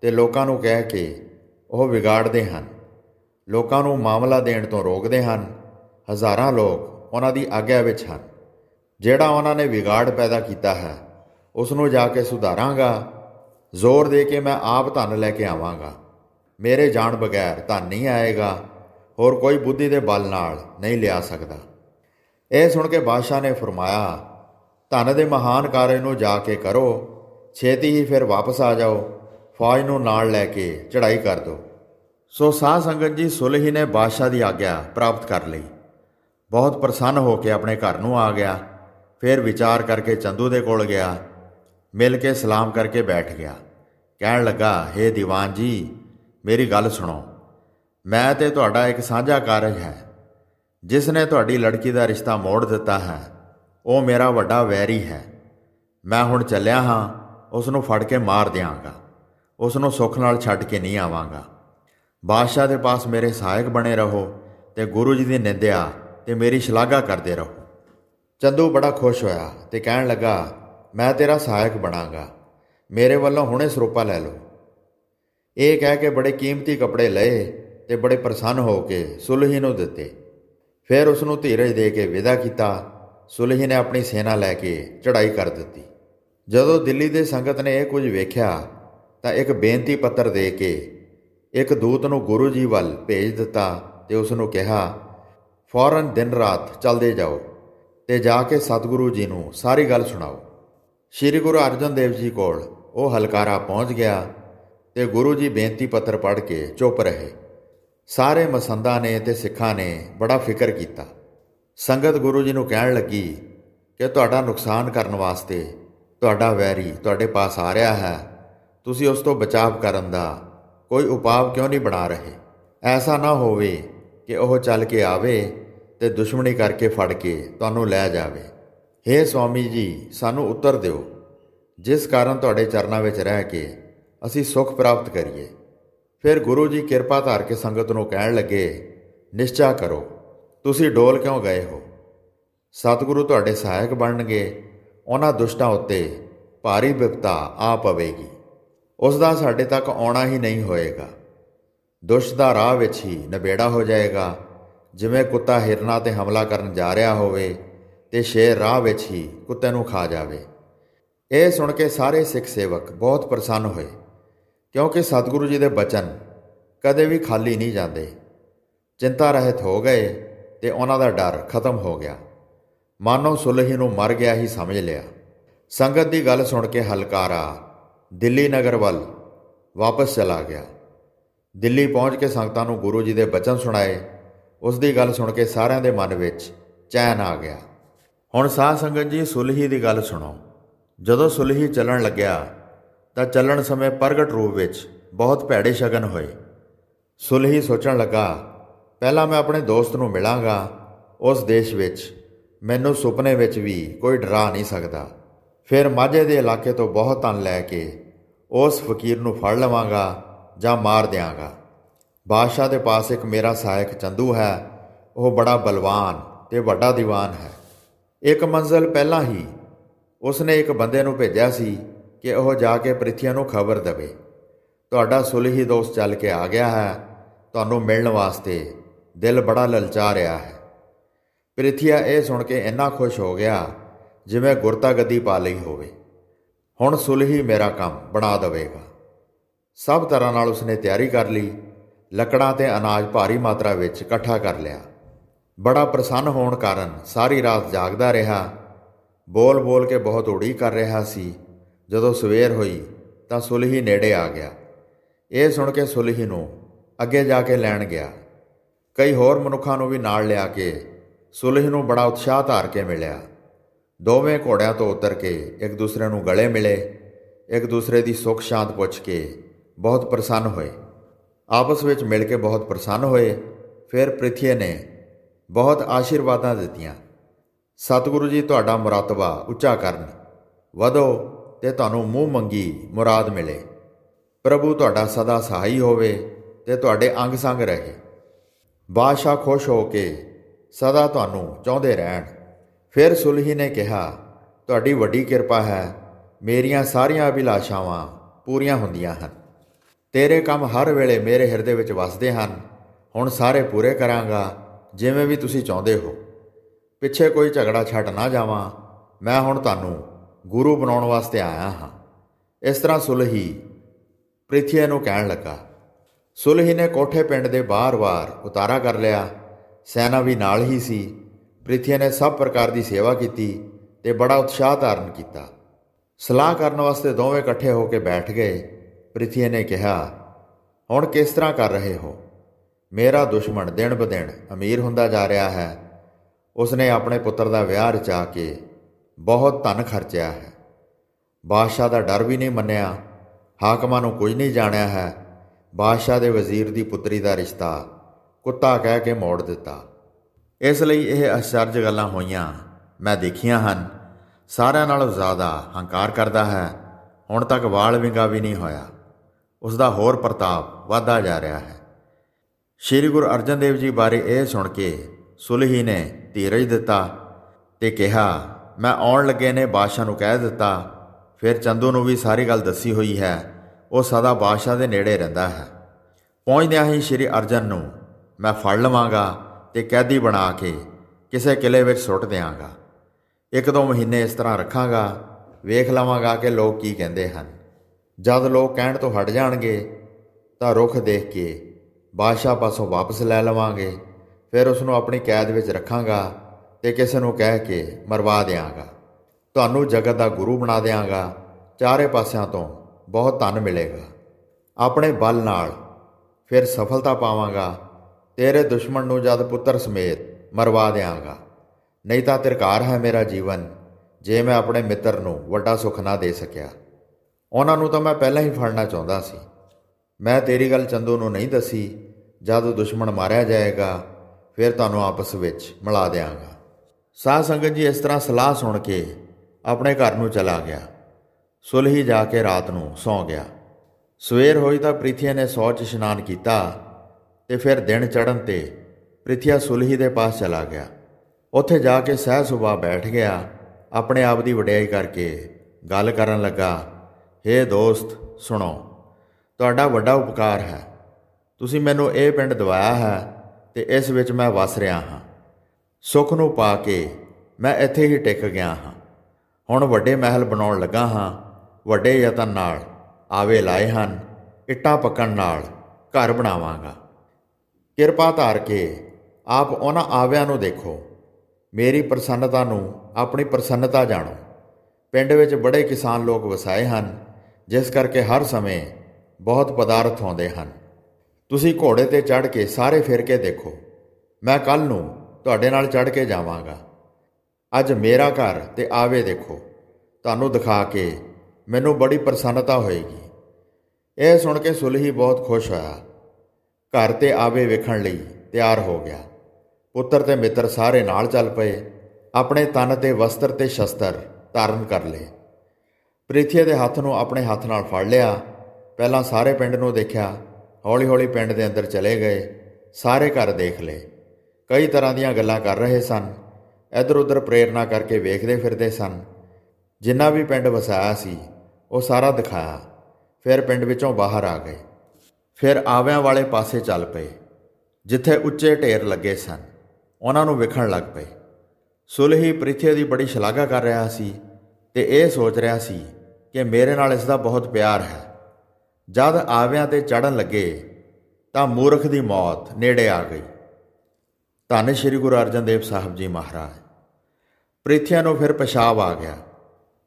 ਤੇ ਲੋਕਾਂ ਨੂੰ ਕਹਿ ਕੇ ਉਹ ਵਿਗਾੜਦੇ ਹਨ। ਲੋਕਾਂ ਨੂੰ ਮਾਮਲਾ ਦੇਣ ਤੋਂ ਰੋਕਦੇ ਹਨ। ਹਜ਼ਾਰਾਂ ਲੋਕ ਉਹਨਾਂ ਦੀ ਆਗਿਆ ਵਿੱਚ ਹਨ। ਜਿਹੜਾ ਉਹਨਾਂ ਨੇ ਵਿਗਾੜ ਪੈਦਾ ਕੀਤਾ ਹੈ ਉਸ ਨੂੰ ਜਾ ਕੇ ਸੁਧਾਰਾਂਗਾ। ਜ਼ੋਰ ਦੇ ਕੇ ਮੈਂ ਆਪ ਧਨ ਲੈ ਕੇ ਆਵਾਂਗਾ। ਮੇਰੇ ਜਾਣ ਬਗੈਰ ਧਨ ਨਹੀਂ ਆਏਗਾ। ਹੋਰ ਕੋਈ ਬੁੱਧੀ ਦੇ ਬਲ ਨਾਲ ਨਹੀਂ ਲਿਆ ਸਕਦਾ। ਇਹ ਸੁਣ ਕੇ ਬਾਦਸ਼ਾਹ ਨੇ ਫਰਮਾਇਆ, ਧਨ ਦੇ ਮਹਾਨ ਕਾਰਜ ਨੂੰ ਜਾ ਕੇ ਕਰੋ। ਛੇਤੀ ਹੀ ਫਿਰ ਵਾਪਸ ਆ ਜਾਓ। ਫੌਜ ਨੂੰ ਨਾਲ ਲੈ ਕੇ ਚੜ੍ਹਾਈ ਕਰ ਦਿਓ। ਸੋ ਸਾਹ ਸੰਗਤ ਜੀ ਸੁਲਹੀ ਨੇ ਬਾਦਸ਼ਾਹ ਦੀ ਆਗਿਆ ਪ੍ਰਾਪਤ ਕਰ ਲਈ। ਬਹੁਤ ਪ੍ਰਸੰਨ ਹੋ ਕੇ ਆਪਣੇ ਘਰ ਨੂੰ ਆ ਗਿਆ। ਫਿਰ ਵਿਚਾਰ ਕਰਕੇ ਚੰਦੂ ਦੇ ਕੋਲ ਗਿਆ। ਮਿਲ ਕੇ ਸਲਾਮ ਕਰਕੇ ਬੈਠ ਗਿਆ। ਕਹਿਣ ਲੱਗਾ हे ਦੀਵਾਨ ਜੀ, ਮੇਰੀ ਗੱਲ ਸੁਣੋ। ਮੈਂ ਤੇ ਤੁਹਾਡਾ ਇੱਕ ਸਾਂਝਾ ਕਾਰਜ ਹੈ। ਜਿਸ ਨੇ ਤੁਹਾਡੀ ਲੜਕੀ ਦਾ ਰਿਸ਼ਤਾ ਮੋੜ ਦਿੱਤਾ ਹੈ, ਉਹ ਮੇਰਾ ਵੱਡਾ ਵੈਰੀ ਹੈ। ਮੈਂ ਹੁਣ ਚੱਲਿਆ ਹਾਂ। ਉਸ ਨੂੰ ਫੜ ਕੇ ਮਾਰ ਦਿਆਂਗਾ। ਉਸ ਨੂੰ ਸੁੱਖ ਨਾਲ ਛੱਡ ਕੇ ਨਹੀਂ ਆਵਾਂਗਾ। ਬਾਦਸ਼ਾਹ ਦੇ ਪਾਸ ਮੇਰੇ ਸਹਾਇਕ ਬਣੇ ਰਹੋ ਤੇ ਗੁਰੂ ਜੀ ਦੀ ਨਿੰਦਿਆ ਤੇ ਮੇਰੀ ਸ਼ਲਾਘਾ ਕਰਦੇ ਰਹੋ। ਚੰਦੂ ਬੜਾ ਖੁਸ਼ ਹੋਇਆ ਤੇ ਕਹਿਣ ਲੱਗਾ, ਮੈਂ ਤੇਰਾ ਸਹਾਇਕ ਬਣਾਂਗਾ। ਮੇਰੇ ਵੱਲੋਂ ਹੁਣੇ ਸਰੋਪਾ ਲੈ ਲਓ। ਇਹ ਕਹਿ ਕੇ ਬੜੇ ਕੀਮਤੀ ਕੱਪੜੇ ਲਏ ਤੇ ਬੜੇ ਪ੍ਰਸੰਨ ਹੋ ਕੇ ਸੁਲਹੀ ਨੂੰ ਦਿੱਤੇ। ਫਿਰ ਉਸ ਨੂੰ ਧੀਰਜ ਦੇ ਕੇ ਵਿਦਾ ਕੀਤਾ। ਸੁਲਹੀ ਨੇ ਆਪਣੀ ਸੈਨਾ ਲੈ ਕੇ ਚੜ੍ਹਾਈ ਕਰ ਦਿੱਤੀ। ਜਦੋਂ ਦਿੱਲੀ ਦੇ ਸੰਗਤ ਨੇ ਇਹ ਕੁਝ ਵੇਖਿਆ, ਤਾਂ ਇੱਕ ਬੇਨਤੀ ਪੱਤਰ ਦੇ ਕੇ ਇੱਕ ਦੂਤ ਨੂੰ ਗੁਰੂ ਜੀ ਵੱਲ ਭੇਜ ਦਿੱਤਾ ਤੇ ਉਸ ਨੂੰ ਕਿਹਾ, ਫੌਰਨ ਦਿਨ ਰਾਤ ਚੱਲਦੇ ਜਾਓ ਤੇ ਜਾ ਕੇ ਸਤਿਗੁਰੂ ਜੀ ਨੂੰ ਸਾਰੀ ਗੱਲ ਸੁਣਾਓ। ਸ੍ਰੀ ਗੁਰੂ ਅਰਜਨ ਦੇਵ ਜੀ ਕੋਲ ਉਹ ਹਲਕਾਰਾ ਪਹੁੰਚ ਗਿਆ ਤੇ ਗੁਰੂ ਜੀ ਬੇਨਤੀ ਪੱਤਰ ਪੜ੍ਹ ਕੇ ਚੁੱਪ ਰਹੇ। ਸਾਰੇ ਮਸੰਦਾਂ ਨੇ ਤੇ ਸਿੱਖਾਂ ਨੇ ਬੜਾ ਫਿਕਰ ਕੀਤਾ। ਸੰਗਤ ਗੁਰੂ ਜੀ ਨੂੰ ਕਹਿਣ ਲੱਗੀ ਕਿ ਤੁਹਾਡਾ ਨੁਕਸਾਨ ਕਰਨ ਵਾਸਤੇ ਤੁਹਾਡਾ ਵੈਰੀ ਤੁਹਾਡੇ ਪਾਸ ਆ ਰਿਹਾ ਹੈ। ਤੁਸੀਂ ਉਸ ਤੋਂ ਬਚਾਅ ਕਰਨ ਦਾ ਕੋਈ ਉਪਾਅ ਕਿਉਂ ਨਹੀਂ ਬਣਾ ਰਹੇ? ਐਸਾ ਨਾ ਹੋਵੇ ਕਿ ਉਹ ਚੱਲ ਕੇ ਆਵੇ ਤੇ ਦੁਸ਼ਮਣੀ ਕਰਕੇ ਫੜ ਕੇ ਤੁਹਾਨੂੰ ਲੈ ਜਾਵੇ। हे ਸਵਾਮੀ ਜੀ, ਸਾਨੂੰ ਉੱਤਰ ਦਿਓ। ਜਿਸ ਕਾਰਨ ਤੁਹਾਡੇ ਚਰਨਾਂ ਵਿੱਚ ਰਹਿ ਕੇ ਅਸੀਂ ਸੁੱਖ ਪ੍ਰਾਪਤ ਕਰੀਏ। ਫਿਰ ਗੁਰੂ ਜੀ ਕਿਰਪਾ ਧਾਰ ਕੇ ਸੰਗਤ ਨੂੰ ਕਹਿਣ ਲੱਗੇ, ਨਿਸ਼ਚਾ ਕਰੋ, ਤੁਸੀਂ ਡੋਲ ਕਿਉਂ ਗਏ ਹੋ? ਸਤਿਗੁਰੂ ਤੁਹਾਡੇ ਸਹਾਇਕ ਬਣਨਗੇ। ਉਹਨਾਂ ਦੁਸ਼ਟਾਂ ਉੱਤੇ ਭਾਰੀ ਵਿਪਤਾ ਆ ਪਵੇਗੀ। ਉਸ ਦਾ ਸਾਡੇ ਤੱਕ ਆਉਣਾ ਹੀ ਨਹੀਂ ਹੋਏਗਾ। ਦੁਸ਼ਟ ਦਾ ਰਾਹ ਵਿੱਚ ਹੀ ਨਬੇੜਾ ਹੋ ਜਾਏਗਾ। ਜਿਵੇਂ ਕੁੱਤਾ ਹਿਰਨਾ ਤੇ ਹਮਲਾ ਕਰਨ ਜਾ ਰਿਹਾ ਹੋਵੇ ਤੇ ਸ਼ੇਰ ਰਾਹ ਵਿੱਚ ਹੀ ਕੁੱਤੇ ਨੂੰ ਖਾ ਜਾਵੇ। ਇਹ ਸੁਣ ਕੇ ਸਾਰੇ ਸਿੱਖ ਸੇਵਕ ਬਹੁਤ ਪ੍ਰਸੰਨ ਹੋਏ, ਕਿਉਂਕਿ ਸਤਿਗੁਰੂ ਜੀ ਦੇ ਬਚਨ ਕਦੇ ਵੀ ਖਾਲੀ ਨਹੀਂ ਜਾਂਦੇ। ਚਿੰਤਾ ਰਹਿਤ ਹੋ ਗਏ ਤੇ ਉਹਨਾਂ ਦਾ ਡਰ ਖਤਮ ਹੋ ਗਿਆ। ਮਾਨੋ ਸੁਲਹੀ ਨੂੰ ਮਰ ਗਿਆ ਹੀ ਸਮਝ ਲਿਆ। ਸੰਗਤ ਦੀ ਗੱਲ ਸੁਣ ਕੇ ਹਲਕਾਰਾ ਦਿੱਲੀ ਨਗਰ ਵੱਲ ਵਾਪਸ ਚਲਾ ਗਿਆ। ਦਿੱਲੀ ਪਹੁੰਚ ਕੇ ਸੰਗਤਾਂ ਨੂੰ ਗੁਰੂ ਜੀ ਦੇ ਬਚਨ ਸੁਣਾਏ। ਉਸ ਦੀ ਗੱਲ ਸੁਣ ਕੇ ਸਾਰਿਆਂ ਦੇ ਮਨ ਵਿੱਚ ਚੈਨ ਆ ਗਿਆ। ਹੁਣ ਸਾਧ ਸੰਗਤ ਜੀ, ਸੁਲਹੀ ਦੀ ਗੱਲ ਸੁਣੋ। ਜਦੋਂ ਸੁਲਹੀ ਚੱਲਣ ਲੱਗਿਆ, ਤਾਂ ਚੱਲਣ ਸਮੇਂ ਪ੍ਰਗਟ ਰੂਪ ਵਿੱਚ ਬਹੁਤ ਭੈੜੇ ਸ਼ਗਨ ਹੋਏ। ਸੁਲਹੀ ਸੋਚਣ ਲੱਗਾ, ਪਹਿਲਾਂ ਮੈਂ ਆਪਣੇ ਦੋਸਤ ਨੂੰ ਮਿਲਾਂਗਾ, ਉਸ ਦੇਸ਼ ਵਿੱਚ ਮੈਨੂੰ ਸੁਪਨੇ ਵਿੱਚ ਵੀ ਕੋਈ ਡਰਾ ਨਹੀਂ ਸਕਦਾ। ਫਿਰ ਮਾਝੇ ਦੇ ਇਲਾਕੇ ਤੋਂ ਬਹੁਤ ਧਨ ਲੈ ਕੇ ਉਸ ਫਕੀਰ ਨੂੰ ਫੜ ਲਵਾਂਗਾ ਜਾਂ ਮਾਰ ਦਿਆਂਗਾ। ਬਾਦਸ਼ਾਹ ਦੇ ਪਾਸ ਇੱਕ ਮੇਰਾ ਸਹਾਇਕ ਚੰਦੂ ਹੈ। ਉਹ ਬੜਾ ਬਲਵਾਨ ਤੇ ਵੱਡਾ ਦੀਵਾਨ ਹੈ। ਇੱਕ ਮੰਜ਼ਲ ਪਹਿਲਾਂ ਹੀ ਉਸਨੇ ਇੱਕ ਬੰਦੇ ਨੂੰ ਭੇਜਿਆ ਸੀ ਕਿ ਉਹ ਜਾ ਕੇ ਪ੍ਰਿਥੀਆ ਨੂੰ ਖਬਰ ਦੇਵੇ। ਤੁਹਾਡਾ ਸੁਲਹੀ ਦੋਸਤ ਚੱਲ ਕੇ ਆ ਗਿਆ ਹੈ। ਤੁਹਾਨੂੰ ਮਿਲਣ ਵਾਸਤੇ ਦਿਲ ਬੜਾ ਲਲਚਾ ਰਿਹਾ ਹੈ। ਪ੍ਰਿਥੀਆ ਇਹ ਸੁਣ ਕੇ ਇੰਨਾ ਖੁਸ਼ ਹੋ ਗਿਆ ਜਿਵੇਂ ਗੁਰਤਾ ਗੱਦੀ ਪਾ ਲਈ ਹੋਵੇ। ਹੁਣ ਸੁਲਹੀ ਮੇਰਾ ਕੰਮ ਬਣਾ ਦੇਵੇਗਾ। ਸਭ ਤਰ੍ਹਾਂ ਨਾਲ ਉਸਨੇ ਤਿਆਰੀ ਕਰ ਲਈ, ਲੱਕੜਾਂ ਤੇ ਅਨਾਜ ਭਾਰੀ ਮਾਤਰਾ ਵਿੱਚ ਇਕੱਠਾ ਕਰ ਲਿਆ। ਬੜਾ ਪ੍ਰਸੰਨ ਹੋਣ ਕਾਰਨ ਸਾਰੀ ਰਾਤ ਜਾਗਦਾ ਰਿਹਾ। ਬੋਲ ਬੋਲ ਕੇ ਬਹੁਤ ਉੜੀ ਕਰ ਰਿਹਾ ਸੀ। ਜਦੋਂ ਸਵੇਰ ਹੋਈ ਤਾਂ ਸੁਲਹੀ ਨੇੜੇ ਆ ਗਿਆ। ਇਹ ਸੁਣ ਕੇ ਸੁਲਹੀ ਨੂੰ ਅੱਗੇ ਜਾ ਕੇ ਲੈਣ ਗਿਆ। ਕਈ ਹੋਰ ਮਨੁੱਖਾਂ ਨੂੰ ਵੀ ਨਾਲ ਲਿਆ ਕੇ ਸੁਲਹੀ ਨੂੰ ਬੜਾ ਉਤਸ਼ਾਹ ਧਾਰ ਕੇ ਮਿਲਿਆ। ਦੋਵੇਂ ਘੋੜਿਆਂ ਤੋਂ ਉਤਰ ਕੇ ਇੱਕ ਦੂਸਰੇ ਨੂੰ ਗਲੇ ਮਿਲੇ। ਇੱਕ ਦੂਸਰੇ ਦੀ ਸੁੱਖ ਸ਼ਾਂਤ ਪੁੱਛ ਕੇ ਬਹੁਤ ਪ੍ਰਸੰਨ ਹੋਏ। ਆਪਸ ਵਿੱਚ ਮਿਲ ਕੇ ਬਹੁਤ ਪ੍ਰਸੰਨ ਹੋਏ। ਫਿਰ ਪ੍ਰਿਥੀਏ ਨੇ ਬਹੁਤ ਆਸ਼ੀਰਵਾਦਾਂ ਦਿੱਤੀਆਂ। ਸਤਿਗੁਰੂ ਜੀ, ਤੁਹਾਡਾ ਮੁਰਾਤਬਾ ਉੱਚਾ ਕਰਨ। ਵਧੋ ਤੇ ਤੁਹਾਨੂੰ ਮੂੰਹ ਮੰਗੀ ਮੁਰਾਦ ਮਿਲੇ। ਪ੍ਰਭੂ ਤੁਹਾਡਾ ਸਦਾ ਸਹਾਈ ਹੋਵੇ ਤੇ ਤੁਹਾਡੇ ਅੰਗ ਸੰਗ ਰਹੇ। ਬਾਦਸ਼ਾਹ ਖੁਸ਼ ਹੋ ਕੇ ਸਦਾ ਤੁਹਾਨੂੰ ਚਾਹੁੰਦੇ ਰਹਿਣ। ਫਿਰ ਸੁਲਹੀ ਨੇ ਕਿਹਾ, ਤੁਹਾਡੀ ਵੱਡੀ ਕਿਰਪਾ ਹੈ। ਮੇਰੀਆਂ ਸਾਰੀਆਂ ਅਭਿਲਾਸ਼ਾਵਾਂ ਪੂਰੀਆਂ ਹੁੰਦੀਆਂ ਹਨ। ਤੇਰੇ ਕੰਮ ਹਰ ਵੇਲੇ ਮੇਰੇ ਹਿਰਦੇ ਵਿੱਚ ਵਸਦੇ ਹਨ। ਹੁਣ ਸਾਰੇ ਪੂਰੇ ਕਰਾਂਗਾ, ਜਿਵੇਂ ਵੀ ਤੁਸੀਂ ਚਾਹੁੰਦੇ ਹੋ। ਪਿੱਛੇ ਕੋਈ ਝਗੜਾ ਛੱਡ ਨਾ ਜਾਵਾਂ। ਮੈਂ ਹੁਣ ਤੁਹਾਨੂੰ ਗੁਰੂ ਬਣਾਉਣ ਵਾਸਤੇ ਆਇਆ ਹਾਂ। ਇਸ ਤਰ੍ਹਾਂ ਸੁਲਹੀ ਪ੍ਰਿਥੀਆ ਨੂੰ ਕਹਿਣ ਲੱਗਾ। ਸੁਲਹੀ ਨੇ ਕੋਠੇ ਪਿੰਡ ਦੇ ਬਾਹਰ-ਬਾਰ ਉਤਾਰਾ ਕਰ ਲਿਆ। ਸੈਨਾ ਵੀ ਨਾਲ ਹੀ ਸੀ। ਪ੍ਰਿਥੀਆ ਨੇ ਸਭ ਪ੍ਰਕਾਰ ਦੀ ਸੇਵਾ ਕੀਤੀ ਤੇ ਬੜਾ ਉਤਸ਼ਾਹ ਧਾਰਨ ਕੀਤਾ। ਸਲਾਹ ਕਰਨ ਵਾਸਤੇ ਦੋਵੇਂ ਇਕੱਠੇ ਹੋ ਕੇ ਬੈਠ ਗਏ। ਪ੍ਰਿਥੀਆ ਨੇ ਕਿਹਾ, ਹੁਣ ਕਿਸ ਤਰ੍ਹਾਂ ਕਰ ਰਹੇ ਹੋ? ਮੇਰਾ ਦੁਸ਼ਮਣ ਦਿਨ ਬਦਿਨ ਅਮੀਰ ਹੁੰਦਾ ਜਾ ਰਿਹਾ ਹੈ। ਉਸਨੇ ਆਪਣੇ ਪੁੱਤਰ ਦਾ ਵਿਆਹ ਰਚਾ ਕੇ ਬਹੁਤ ਧਨ ਖਰਚਿਆ ਹੈ। ਬਾਦਸ਼ਾਹ ਦਾ ਡਰ ਵੀ ਨਹੀਂ ਮੰਨਿਆ। ਹਾਕਮਾਂ ਨੂੰ ਕੁਝ ਨਹੀਂ ਜਾਣਿਆ ਹੈ। ਬਾਦਸ਼ਾਹ ਦੇ ਵਜ਼ੀਰ ਦੀ ਪੁੱਤਰੀ ਦਾ ਰਿਸ਼ਤਾ ਕੁੱਤਾ ਕਹਿ ਕੇ ਮੋੜ ਦਿੱਤਾ। ਇਸ ਲਈ ਇਹ ਅਚਰਜ ਗੱਲਾਂ ਹੋਈਆਂ। ਮੈਂ ਦੇਖੀਆਂ ਹਨ। ਸਾਰਿਆਂ ਨਾਲੋਂ ਜ਼ਿਆਦਾ ਹੰਕਾਰ ਕਰਦਾ ਹੈ। ਹੁਣ ਤੱਕ ਵਾਲ ਵਿੰਗਾ ਵੀ ਨਹੀਂ ਹੋਇਆ। ਉਸ ਦਾ ਹੋਰ ਪ੍ਰਤਾਪ ਵਧਦਾ ਜਾ ਰਿਹਾ ਹੈ। ਸ਼੍ਰੀ ਗੁਰੂ ਅਰਜਨ ਦੇਵ ਜੀ ਬਾਰੇ ਇਹ ਸੁਣ ਕੇ ਸੁਲਹੀ ਨੇ ਧੀਰਜ ਦਿੱਤਾ ਤੇ ਕਿਹਾ, ਮੈਂ ਆਉਣ ਲੱਗੇ ਨੇ ਬਾਦਸ਼ਾਹ ਨੂੰ ਕਹਿ ਦਿੱਤਾ। ਫਿਰ ਚੰਦੂ ਨੂੰ ਵੀ ਸਾਰੀ ਗੱਲ ਦੱਸੀ ਹੋਈ ਹੈ। ਉਹ ਸਦਾ ਬਾਦਸ਼ਾਹ ਦੇ ਨੇੜੇ ਰਹਿੰਦਾ ਹੈ। ਪਹੁੰਚਦਿਆਂ ਹੀ ਸ਼੍ਰੀ ਅਰਜਨ ਨੂੰ ਮੈਂ ਫੜ ਲਵਾਂਗਾ ਤੇ ਕੈਦੀ ਬਣਾ ਕੇ ਕਿਸੇ ਕਿਲੇ ਵਿੱਚ ਸੁੱਟ ਦਿਆਂਗਾ। ਇੱਕ ਦੋ ਮਹੀਨੇ ਇਸ ਤਰ੍ਹਾਂ ਰੱਖਾਂਗਾ, ਵੇਖ ਲਵਾਂਗਾ ਕਿ ਲੋਕ ਕੀ ਕਹਿੰਦੇ ਹਨ। ਜਦ ਲੋਕ ਕਹਿਣ ਤੋਂ ਹਟ ਜਾਣਗੇ, ਤਾਂ ਰੁੱਖ ਦੇਖ ਕੇ ਬਾਦਸ਼ਾਹ ਪਾਸੋਂ ਵਾਪਸ ਲੈ ਲਵਾਂਗੇ, ਫਿਰ ਉਸ ਨੂੰ ਆਪਣੀ ਕੈਦ ਵਿੱਚ ਰੱਖਾਂਗਾ ਤੇ ਕਿਸੇ ਨੂੰ ਕਹਿ ਕੇ ਮਰਵਾ ਦਿਆਂਗਾ। ਤੁਹਾਨੂੰ ਜਗਤ ਦਾ ਗੁਰੂ ਬਣਾ ਦਿਆਂਗਾ, ਚਾਰੇ ਪਾਸਿਆਂ ਤੋਂ ਬਹੁਤ ਧਨ ਮਿਲੇਗਾ। ਆਪਣੇ ਬਲ ਨਾਲ ਫਿਰ ਸਫਲਤਾ ਪਾਵਾਂਗਾ ਤੇਰੇ ਦੁਸ਼ਮਣ ਨੂੰ ਜਦ ਪੁੱਤਰ ਸਮੇਤ ਮਰਵਾ ਦਿਆਂਗਾ। ਨਹੀਂ ਤਾਂ ਤਿਰਕਾਰ ਹੈ ਮੇਰਾ ਜੀਵਨ, ਜੇ ਮੈਂ ਆਪਣੇ ਮਿੱਤਰ ਨੂੰ ਵੱਡਾ ਸੁੱਖ ਨਾ ਦੇ ਸਕਿਆ। ਉਹਨਾਂ ਨੂੰ ਤਾਂ ਮੈਂ ਪਹਿਲਾਂ ਹੀ ਫੜਨਾ ਚਾਹੁੰਦਾ ਸੀ। ਮੈਂ ਤੇਰੀ ਗੱਲ ਚੰਦੂ ਨੂੰ ਨਹੀਂ ਦੱਸੀ। ਜਦ ਦੁਸ਼ਮਣ ਮਾਰਿਆ ਜਾਏਗਾ, ਫਿਰ ਤੁਹਾਨੂੰ ਆਪਸ ਵਿੱਚ ਮਿਲਾ ਦਿਆਂਗਾ। ਸਾਧ ਸੰਗਤ ਜੀ ਇਸ ਤਰ੍ਹਾਂ ਸਲਾਹ ਸੁਣ ਕੇ ਆਪਣੇ ਘਰ ਨੂੰ ਚਲਾ ਗਿਆ। ਸੁਲਹੀ ਜਾ ਕੇ ਰਾਤ ਨੂੰ ਸੌਂ ਗਿਆ। ਸਵੇਰ ਹੋਈ ਤਾਂ ਪ੍ਰਿਥੀਆ ਨੇ ਸੌਚ ਇਸ਼ਨਾਨ ਕੀਤਾ। ਤੇ ਫਿਰ ਦਿਨ ਚੜ੍ਹਨ ਤੇ ਪ੍ਰਿਥੀਆ ਸੁਲਹੀ ਦੇ ਪਾਸ ਚਲਾ ਗਿਆ। ਉੱਥੇ ਜਾ ਕੇ ਸਹਿ ਸੁਭਾ ਬੈਠ ਗਿਆ। ਆਪਣੇ ਆਪ ਦੀ ਵਡਿਆਈ ਕਰਕੇ ਗੱਲ ਕਰਨ ਲੱਗਾ, ਹੇ ਦੋਸਤ, ਸੁਣੋ, ਤੁਹਾਡਾ ਵੱਡਾ ਉਪਕਾਰ ਹੈ। ਤੁਸੀਂ ਮੈਨੂੰ ਇਹ ਪਿੰਡ ਦਵਾਇਆ ਹੈ ਤੇ ਇਸ ਵਿੱਚ ਮੈਂ ਵਸ ਰਿਹਾ ਹਾਂ। ਸੁੱਖ ਨੂੰ ਪਾ ਕੇ ਮੈਂ ਇੱਥੇ ਹੀ ਟਿਕ ਗਿਆ ਹਾਂ। ਹੁਣ ਵੱਡੇ ਮਹਿਲ ਬਣਾਉਣ ਲੱਗਾ ਹਾਂ। ਵੱਡੇ ਯਤਨ ਨਾਲ ਆਵੇ ਲਾਏ ਹਨ, ਇੱਟਾਂ ਪੱਕਣ ਨਾਲ ਘਰ ਬਣਾਵਾਂਗਾ। ਕਿਰਪਾ ਧਾਰ ਕੇ ਆਪ ਉਹਨਾਂ ਆਵਿਆਂ ਨੂੰ ਦੇਖੋ। ਮੇਰੀ ਪ੍ਰਸੰਨਤਾ ਨੂੰ ਆਪਣੀ ਪ੍ਰਸੰਨਤਾ ਜਾਣੋ। ਪਿੰਡ ਵਿੱਚ ਬੜੇ ਕਿਸਾਨ ਲੋਕ ਵਸਾਏ ਹਨ, ਜਿਸ ਕਰਕੇ ਹਰ ਸਮੇਂ ਬਹੁਤ ਪਦਾਰਥ ਆਉਂਦੇ ਹਨ। ਤੁਸੀਂ ਘੋੜੇ ਤੇ ਚੜ੍ਹ ਕੇ ਸਾਰੇ ਫਿਰ ਕੇ ਦੇਖੋ। ਮੈਂ ਕੱਲ ਨੂੰ ਤੁਹਾਡੇ ਨਾਲ ਚੜ੍ਹ ਕੇ ਜਾਵਾਂਗਾ। ਅੱਜ ਮੇਰਾ ਘਰ ਤੇ ਆਵੇ ਦੇਖੋ। ਤੁਹਾਨੂੰ ਦਿਖਾ ਕੇ ਮੈਨੂੰ ਬੜੀ ਪ੍ਰਸੰਨਤਾ ਹੋਏਗੀ। ਇਹ ਸੁਣ ਕੇ ਸੁਲਹੀ ਬਹੁਤ ਖੁਸ਼ ਹੋਇਆ। ਘਰ ਤੇ ਆਵੇ ਵੇਖਣ ਲਈ ਤਿਆਰ ਹੋ ਗਿਆ। ਪੁੱਤਰ ਤੇ ਮਿੱਤਰ ਸਾਰੇ ਨਾਲ ਚੱਲ ਪਏ। ਆਪਣੇ ਤਨ ਤੇ ਵਸਤਰ ਤੇ ਸ਼ਸਤਰ ਧਾਰਨ ਕਰ ਲਏ। ਪ੍ਰਿਥੀਆ ਦੇ ਹੱਥ ਨੂੰ ਆਪਣੇ ਹੱਥ ਨਾਲ ਫੜ ਲਿਆ। ਪਹਿਲਾਂ ਸਾਰੇ ਪਿੰਡ ਨੂੰ ਦੇਖਿਆ। ਹੌਲੀ-ਹੌਲੀ ਪਿੰਡ ਦੇ ਅੰਦਰ ਚਲੇ ਗਏ। ਸਾਰੇ ਘਰ ਦੇਖ ਲਏ। ਕਈ ਤਰ੍ਹਾਂ ਦੀਆਂ ਗੱਲਾਂ ਕਰ ਰਹੇ ਸਨ। ਇੱਧਰ-ਉੱਧਰ ਪ੍ਰੇਰਣਾ ਕਰਕੇ ਵੇਖਦੇ ਫਿਰਦੇ ਸਨ। ਜਿੰਨਾ ਵੀ ਪਿੰਡ ਵਸਾਇਆ ਸੀ, ਉਹ ਸਾਰਾ ਦਿਖਾਇਆ। ਫਿਰ ਪਿੰਡ ਵਿੱਚੋਂ ਬਾਹਰ ਆ ਗਏ। ਫਿਰ ਆਵਿਆਂ ਵਾਲੇ ਪਾਸੇ ਚੱਲ ਪਏ, ਜਿੱਥੇ ਉੱਚੇ ਢੇਰ ਲੱਗੇ ਸਨ। ਉਹਨਾਂ ਨੂੰ ਵੇਖਣ ਲੱਗ ਪਏ। ਸੁਲਹੀ ਪ੍ਰਿਥਿਆ ਦੀ ਬੜੀ ਸ਼ਲਾਘਾ ਕਰ ਰਿਹਾ ਸੀ ਤੇ ਇਹ ਸੋਚ ਰਿਹਾ ਸੀ ਕਿ ਮੇਰੇ ਨਾਲ ਇਸ ਦਾ ਬਹੁਤ ਪਿਆਰ ਹੈ। ਜਦ ਆਵਿਆਂ ਤੇ ਚੜਨ ਲੱਗੇ, ਤਾਂ ਮੂਰਖ ਦੀ ਮੌਤ ਨੇੜੇ ਆ ਗਈ। ਧੰਨ ਸ਼੍ਰੀ ਗੁਰੂ ਅਰਜਨ ਦੇਵ ਸਾਹਿਬ ਜੀ ਮਹਾਰਾਜ। ਪ੍ਰਿਥਿਆ ਨੂੰ ਫਿਰ ਪਿਸ਼ਾਬ ਆ ਗਿਆ।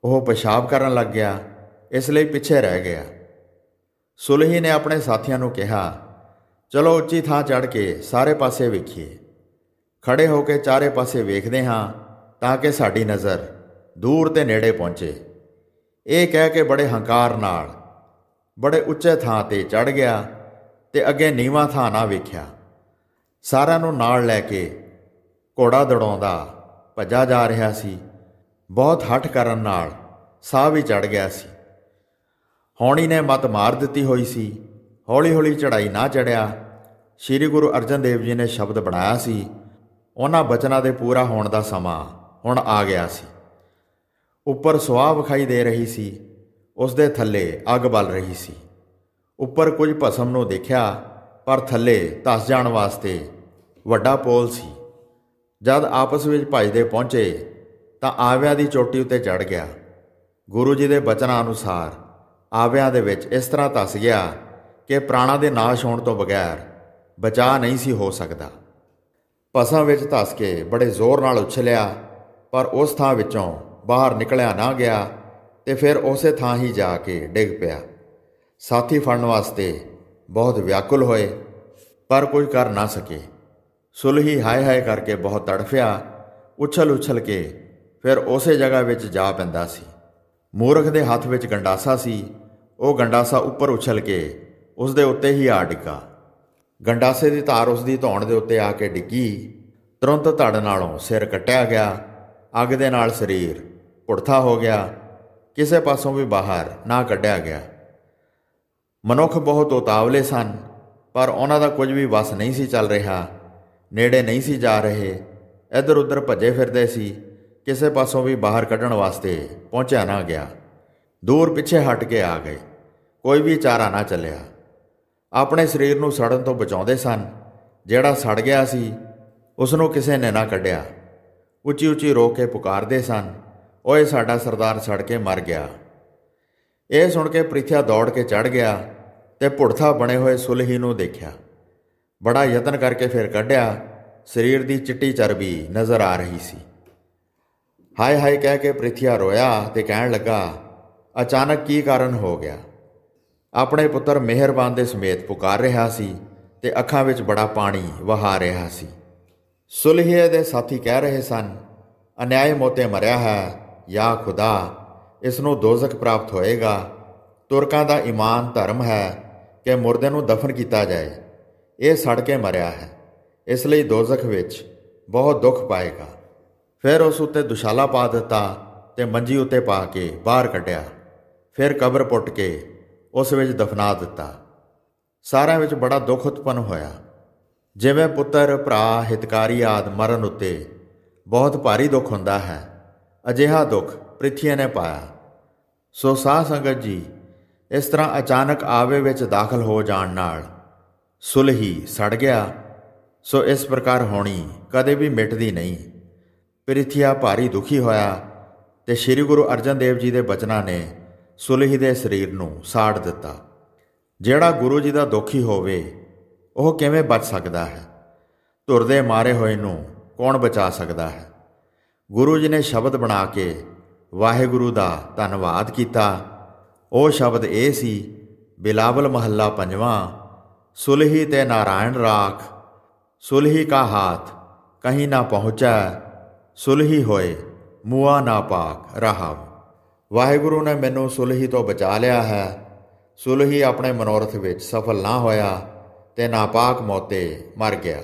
ਉਹ ਪਿਸ਼ਾਬ ਕਰਨ ਲੱਗ ਗਿਆ, ਇਸ ਲਈ ਪਿੱਛੇ ਰਹਿ ਗਿਆ। ਸੁਲਹੀ ਨੇ ਆਪਣੇ ਸਾਥੀਆਂ ਨੂੰ ਕਿਹਾ, ਚਲੋ ਉੱਚੀ ਥਾਂ ਚੜ੍ਹ ਕੇ ਸਾਰੇ ਪਾਸੇ ਵੇਖੀਏ। ਖੜੇ ਹੋ ਕੇ ਚਾਰੇ ਪਾਸੇ ਵੇਖਦੇ ਹਾਂ ਤਾਂ ਕਿ ਸਾਡੀ ਨਜ਼ਰ ਦੂਰ ਤੇ ਨੇੜੇ ਪਹੁੰਚੇ। ਇਹ ਕਹਿ ਕੇ ਬੜੇ ਹੰਕਾਰ ਨਾਲ ਬੜੇ ਉੱਚੇ ਥਾਂ ਤੇ ਚੜ੍ਹ ਗਿਆ ਤੇ ਅੱਗੇ ਨੀਵਾਂ ਥਾਂ ਨਾ ਵੇਖਿਆ। ਸਾਰਿਆਂ ਨੂੰ ਨਾਲ ਲੈ ਕੇ ਘੋੜਾ ਦੜਾਉਂਦਾ ਭੱਜਾ ਜਾ ਰਿਹਾ ਸੀ। ਬਹੁਤ ਹੱਠ ਕਰਨ ਨਾਲ ਸਾਹ ਵੀ ਚੜ ਗਿਆ ਸੀ। ਹੌਣੀ ਨੇ ਮਤ ਮਾਰ ਦਿੱਤੀ ਹੋਈ ਸੀ। ਹੌਲੀ-ਹੌਲੀ ਚੜਾਈ ਨਾ ਚੜਿਆ ਸ੍ਰੀ ਗੁਰੂ ਅਰਜਨ ਦੇਵ ਜੀ ਨੇ ਸ਼ਬਦ ਬਣਾਇਆ ਸੀ। ਉਹਨਾਂ ਬਚਨਾਂ ਦੇ ਪੂਰਾ ਹੋਣ ਦਾ ਸਮਾਂ ਹੁਣ ਆ ਗਿਆ ਸੀ। ਉੱਪਰ ਸੁਆਹ ਵਿਖਾਈ ਦੇ ਰਹੀ ਸੀ। ਉਸ ਦੇ ਥੱਲੇ ਅੱਗ ਬਲ ਰਹੀ ਸੀ। ਉੱਪਰ ਕੁਝ ਭਸਮ ਨੂੰ ਦੇਖਿਆ, ਪਰ ਥੱਲੇ ਧਸ ਜਾਣ ਵਾਸਤੇ ਵੱਡਾ ਪੋਲ ਸੀ। ਜਦ ਆਪਸ ਵਿੱਚ ਭਜਦੇ ਪਹੁੰਚੇ, ਤਾਂ ਆਵਿਆਂ ਦੀ ਚੋਟੀ ਉੱਤੇ ਚੜ ਗਿਆ। ਗੁਰੂ ਜੀ ਦੇ ਬਚਨਾਂ ਅਨੁਸਾਰ ਆਵਿਆਂ ਦੇ ਵਿੱਚ ਇਸ ਤਰ੍ਹਾਂ ਧਸ ਗਿਆ ਕਿ ਪ੍ਰਾਣਾਂ ਦੇ ਨਾਸ਼ ਹੋਣ ਤੋਂ ਬਗੈਰ ਬਚਾ ਨਹੀਂ ਸੀ ਹੋ ਸਕਦਾ। ਪਸਾਂ ਵਿੱਚ ਧਸ ਕੇ ਬੜੇ ਜ਼ੋਰ ਨਾਲ ਉਛਲਿਆ, ਪਰ ਉਸ ਥਾਂ ਵਿੱਚੋਂ ਬਾਹਰ ਨਿਕਲਿਆ ਨਾ ਗਿਆ ਤੇ ਫਿਰ ਉਸੇ ਥਾਂ ਹੀ ਜਾ ਕੇ ਡਿੱਗ ਪਿਆ। ਸਾਥੀ ਫੜਨ ਵਾਸਤੇ ਬਹੁਤ ਵਿਆਕੁਲ ਹੋਏ, ਪਰ ਕੁਝ ਕਰ ਨਾ ਸਕੇ। ਸੁਲਹੀ ਹਾਏ ਹਾਏ ਕਰਕੇ ਬਹੁਤ ਤੜਫਿਆ, ਉਛਲ ਉਛਲ ਕੇ ਫਿਰ ਉਸੇ ਜਗ੍ਹਾ ਵਿੱਚ ਜਾ ਪੈਂਦਾ ਸੀ। ਮੂਰਖ ਦੇ ਹੱਥ ਵਿੱਚ ਗੰਡਾਸਾ ਸੀ ਉਹ ਗੰਡਾਸਾ ਉੱਪਰ ਉਛਲ ਕੇ ਉਸ ਦੇ ਉੱਤੇ ਹੀ ਆ ਡਿੱਗਾ। ਗੰਡਾਸੇ ਦੀ ਧਾਰ ਉਸ ਦੀ ਧੌਣ ਦੇ ਉੱਤੇ ਆ ਕੇ ਡਿੱਗੀ। ਤੁਰੰਤ ਧੜ ਨਾਲੋਂ ਸਿਰ ਕੱਟਿਆ ਗਿਆ। ਅੱਗ ਦੇ ਨਾਲ ਸਰੀਰ ਪੁੜਥਾ ਹੋ ਗਿਆ। ਕਿਸੇ ਪਾਸੋਂ ਵੀ ਬਾਹਰ ਨਾ ਕੱਢਿਆ ਗਿਆ। ਮਨੁੱਖ ਬਹੁਤ ਉਤਾਵਲੇ ਸਨ, ਪਰ ਉਹਨਾਂ ਦਾ ਕੁਝ ਵੀ ਵਸ ਨਹੀਂ ਸੀ ਚੱਲ ਰਿਹਾ। ਨੇੜੇ ਨਹੀਂ ਸੀ ਜਾ ਰਹੇ। ਇੱਧਰ ਉੱਧਰ ਭੱਜੇ ਫਿਰਦੇ ਸੀ। ਕਿਸੇ ਪਾਸੋਂ ਵੀ ਬਾਹਰ ਕੱਢਣ ਵਾਸਤੇ ਪਹੁੰਚਿਆ ਨਾ ਗਿਆ। ਦੂਰ ਪਿੱਛੇ ਹਟ ਕੇ ਆ ਗਏ। ਕੋਈ ਵੀ ਚਾਰਾ ਨਾ ਚੱਲਿਆ। ਆਪਣੇ ਸਰੀਰ ਨੂੰ ਸੜਨ ਤੋਂ ਬਚਾਉਂਦੇ ਸਨ। ਜਿਹੜਾ ਸੜ ਗਿਆ ਸੀ ਉਸ ਨੂੰ ਕਿਸੇ ਨੇ ਨਾ ਕੱਢਿਆ। ਉੱਚੀ ਉੱਚੀ ਰੋ ਕੇ ਪੁਕਾਰਦੇ ਸਨ, ਓਏ ਸਾਡਾ ਸਰਦਾਰ ਸੜ ਕੇ ਮਰ ਗਿਆ। ਇਹ ਸੁਣ ਕੇ ਪ੍ਰਿਥਿਆ ਦੌੜ ਕੇ ਚੜ ਗਿਆ ਤੇ ਪੁੜਥਾ ਬਣੇ ਹੋਏ ਸੁਲਹੀ ਨੂੰ ਦੇਖਿਆ। ਬੜਾ ਯਤਨ ਕਰਕੇ ਫਿਰ ਕੱਢਿਆ। ਸਰੀਰ ਦੀ ਚਿੱਟੀ ਚਰਬੀ ਨਜ਼ਰ ਆ ਰਹੀ ਸੀ। ਹਾਏ ਹਾਏ ਕਹਿ ਕੇ ਪ੍ਰਿਥਿਆ ਰੋਇਆ ਤੇ ਕਹਿਣ ਲੱਗਾ ਅਚਾਨਕ ਕੀ ਕਾਰਨ ਹੋ ਗਿਆ? ਆਪਣੇ ਪੁੱਤਰ ਮਿਹਰਬਾਨ ਦੇ ਸਮੇਤ ਪੁਕਾਰ ਰਿਹਾ ਸੀ ਤੇ ਅੱਖਾਂ ਵਿੱਚ ਬੜਾ ਪਾਣੀ ਵਹਾ ਰਿਹਾ ਸੀ। ਸੁਲਹੀਏ ਦੇ ਸਾਥੀ ਕਹਿ ਰਹੇ ਸਨ, ਅਨਿਆਏ ਮੋਤੇ ਮਰਿਆ ਹੈ, ਯਾ ਖੁਦਾ ਇਸ ਨੂੰ ਦੋਜ਼ਖ ਪ੍ਰਾਪਤ ਹੋਏਗਾ। ਤੁਰਕਾਂ ਦਾ ਈਮਾਨ ਧਰਮ ਹੈ ਕਿ ਮੁਰਦੇ ਨੂੰ ਦਫਨ ਕੀਤਾ ਜਾਏ। ਇਹ ਸੜ ਕੇ ਮਰਿਆ ਹੈ। ਇਸ ਲਈ ਦੋਜ਼ਖ ਵਿੱਚ ਬਹੁਤ ਦੁੱਖ ਪਾਏਗਾ। ਫਿਰ ਉਸ ਉੱਤੇ ਦੁਸ਼ਾਲਾ ਪਾ ਦਿੱਤਾ ਤੇ ਮੰਜੀ ਉੱਤੇ ਪਾ ਕੇ ਬਾਹਰ ਕੱਢਿਆ। ਫਿਰ ਕਬਰ ਪੁੱਟ ਕੇ ਉਸ ਵਿੱਚ ਦਫਨਾ ਦਿੱਤਾ। ਸਾਰਿਆਂ ਵਿੱਚ ਬੜਾ ਦੁੱਖ ਉਤਪੰਨ ਹੋਇਆ। ਜਿਵੇਂ ਪੁੱਤਰ, ਭਰਾ, ਹਿਤਕਾਰੀ ਆਦ ਮਰਨ ਉੱਤੇ ਬਹੁਤ ਭਾਰੀ ਦੁੱਖ ਹੁੰਦਾ ਹੈ। ਅਜਿਹਾ ਦੁੱਖ ਪ੍ਰਿਥੀ ਨੇ ਪਾਇਆ। ਸੋ ਸਾਧ ਸੰਗਤ ਜੀ, ਇਸ ਤਰ੍ਹਾਂ ਅਚਾਨਕ ਆਵੇ ਵਿੱਚ ਦਾਖਲ ਹੋ ਜਾਣ ਨਾਲ ਸੁਲਹੀ ਸੜ ਗਿਆ। ਸੋ ਇਸ ਪ੍ਰਕਾਰ ਹੋਣੀ ਕਦੇ ਵੀ ਮਿਟਦੀ ਨਹੀਂ। ਪ੍ਰਿਥੀਆ ਭਾਰੀ ਦੁਖੀ ਹੋਇਆ ਤੇ ਸ੍ਰੀ ਗੁਰੂ ਅਰਜਨ ਦੇਵ ਜੀ ਦੇ ਬਚਨਾਂ ਨੇ ਸੁਲਹੀ ਦੇ ਸਰੀਰ ਨੂੰ ਸਾੜ ਦਿੱਤਾ। ਜਿਹੜਾ ਗੁਰੂ ਜੀ ਦਾ ਦੁਖੀ ਹੋਵੇ, ਉਹ ਕਿਵੇਂ ਬਚ ਸਕਦਾ ਹੈ? ਧੁਰਦੇ ਮਾਰੇ ਹੋਏ ਨੂੰ ਕੌਣ ਬਚਾ ਸਕਦਾ ਹੈ? ਗੁਰੂ ਜੀ ਨੇ ਸ਼ਬਦ ਬਣਾ ਕੇ ਵਾਹਿਗੁਰੂ ਦਾ ਧੰਨਵਾਦ ਕੀਤਾ। ਉਹ ਸ਼ਬਦ ਇਹ ਸੀ, ਬਿਲਾਵਲ ਮਹੱਲਾ ਪੰਜਵਾਂ, ਸੁਲਹੀ ਤੇ ਨਾਰਾਇਣ ਰਾਖ, ਸੁਲਹੀ ਕਾ ਹਾਥ ਕਹੀਂ ਨਾ ਪਹੁੰਚਾ, ਸੁਲਹੀ ਹੋਏ ਮੂਆ ਨਾ ਪਾਕ ਰਹਾਵ। ਵਾਹਿਗੁਰੂ ਨੇ ਮੈਨੂੰ ਸੁਲਹੀ ਤੋਂ ਬਚਾ ਲਿਆ ਹੈ। ਸੁਲਹੀ ਆਪਣੇ ਮਨੋਰਥ ਵਿੱਚ ਸਫਲ ਨਾ ਹੋਇਆ ਤੇ ਨਾਪਾਕ ਮੌਤੇ ਮਰ ਗਿਆ।